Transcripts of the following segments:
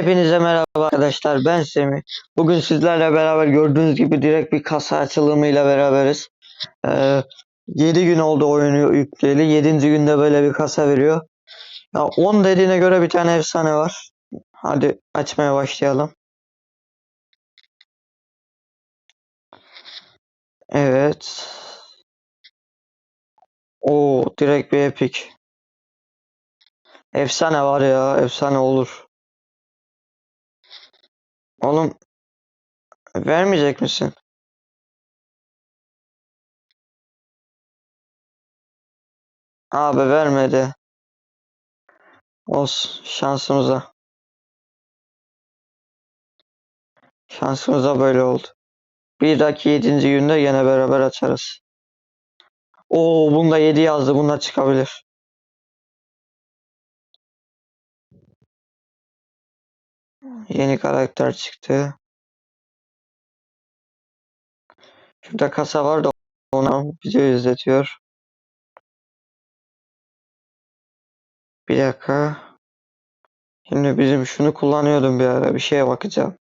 Hepinize merhaba arkadaşlar ben Semih. Bugün sizlerle beraber gördüğünüz gibi direkt bir kasa açılımıyla beraberiz. Ee, 7 gün oldu oyunu yükleyeli. 7. günde böyle bir kasa veriyor. Ya 10 dediğine göre bir tane efsane var. Hadi açmaya başlayalım. Evet. O direkt bir epic. Efsane var ya, efsane olur. Oğlum vermeyecek misin? Abi vermedi. Olsun şansımıza. Şansımıza böyle oldu. Bir dahaki yedinci günde yine beraber açarız. Oo bunda 7 yazdı. Bunda çıkabilir. Yeni karakter çıktı. Şurada kasa var da ona video izletiyor. Bir dakika. Şimdi bizim şunu kullanıyordum bir ara. Bir şeye bakacağım.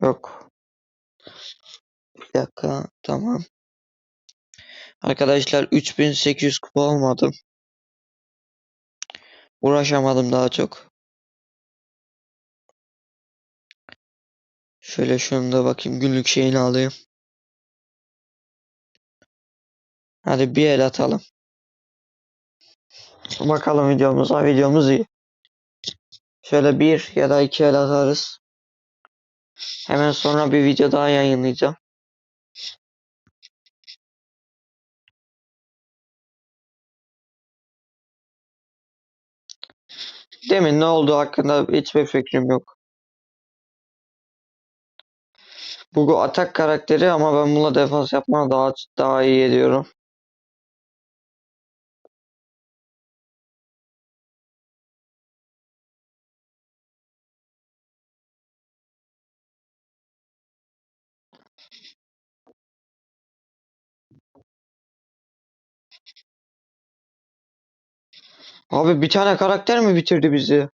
Yok. Bir dakika. Tamam. Arkadaşlar 3800 kupa olmadım. Uğraşamadım daha çok. Şöyle şunu da bakayım günlük şeyini alayım. Hadi bir el atalım. Bakalım videomuza. Videomuz iyi. Şöyle bir ya da iki el atarız. Hemen sonra bir video daha yayınlayacağım. Demin ne olduğu hakkında hiçbir fikrim yok. Bu atak karakteri ama ben bununla defans yapmaya daha daha iyi ediyorum. Abi bir tane karakter mi bitirdi bizi?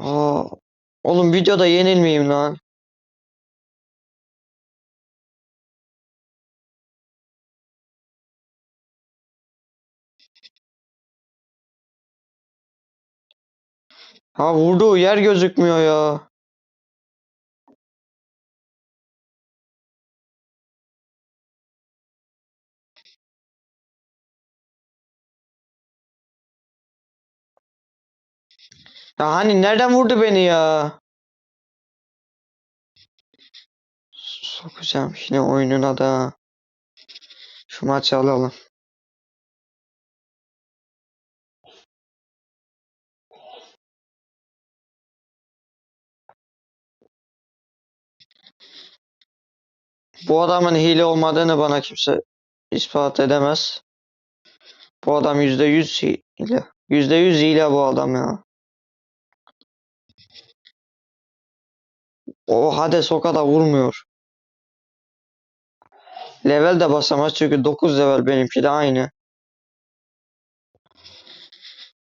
Aa, oğlum videoda yenilmeyeyim lan. Ha vurduğu yer gözükmüyor ya. Ya hani nereden vurdu beni ya? Sokacağım yine oyununa da. Şu maçı alalım. Bu adamın hile olmadığını bana kimse ispat edemez. Bu adam %100 hile. %100 hile bu adam ya. O Hades o kadar vurmuyor. Level de basamaz çünkü 9 level benimki de aynı.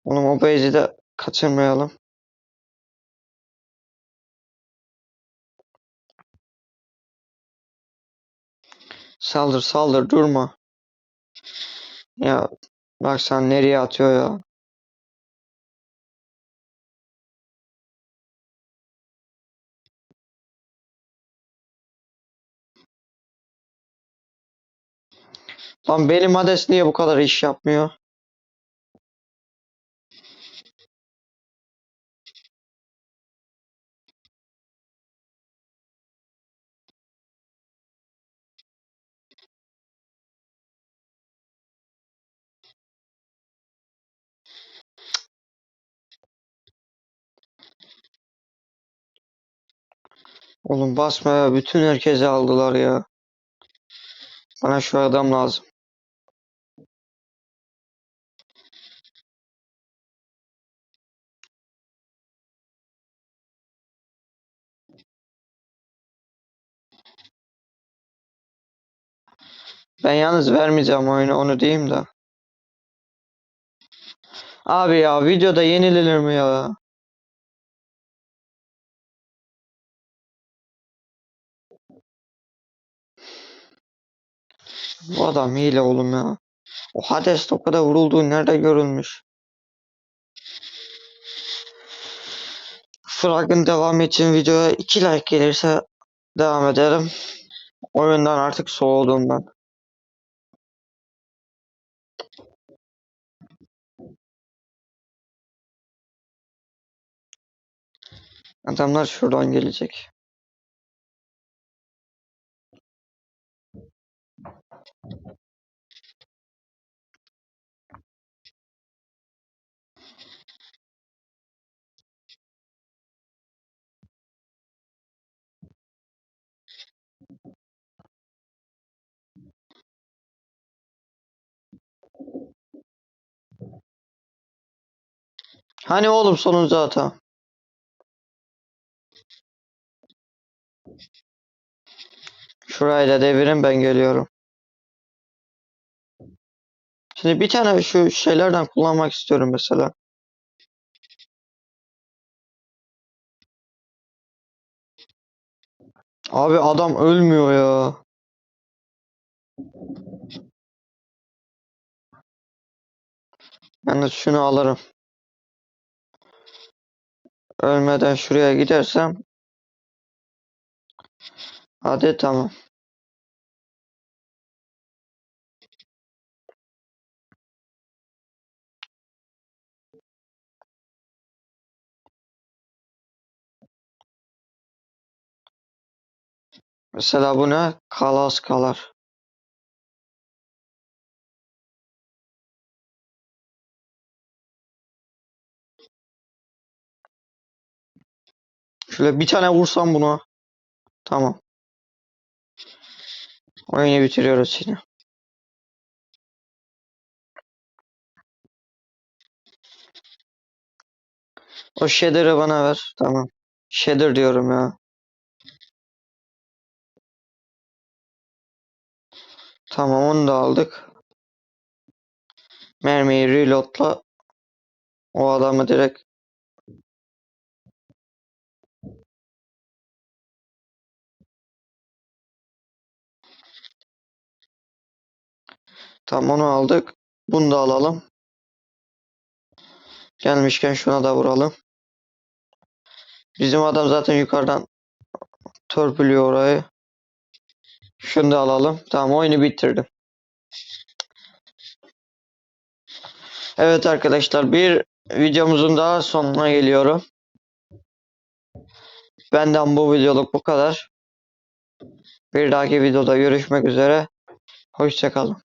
Oğlum o base'i de kaçırmayalım. Saldır saldır durma. Ya bak sen nereye atıyor ya. Lan benim Hades niye bu kadar iş yapmıyor? Oğlum basma ya. Bütün herkesi aldılar ya. Bana şu adam lazım. Ben yalnız vermeyeceğim oyunu onu diyeyim de. Abi ya videoda yenilir mi ya? Bu adam hile oğlum ya. O Hades o kadar vurulduğu nerede görülmüş? Frag'ın devamı için videoya 2 like gelirse devam ederim. Oyundan artık soğudum ben. Adamlar şuradan gelecek. Hani oğlum sonuncu hata? Şurayı da devirin ben geliyorum. Şimdi bir tane şu şeylerden kullanmak istiyorum mesela. Abi adam ölmüyor ya. Yalnız şunu alırım. Ölmeden şuraya gidersem. Hadi tamam. Mesela bu ne? Kalas kalar. Şöyle bir tane vursam buna. Tamam. Oyunu bitiriyoruz şimdi. O shader'ı bana ver. Tamam. Shader diyorum ya. Tamam onu da aldık. Mermiyi reloadla. O adamı direkt Tamam onu aldık. Bunu da alalım. Gelmişken şuna da vuralım. Bizim adam zaten yukarıdan törpülüyor orayı. Şunu da alalım. Tamam oyunu bitirdim. Evet arkadaşlar bir videomuzun daha sonuna geliyorum. Benden bu videoluk bu kadar. Bir dahaki videoda görüşmek üzere. Hoşçakalın.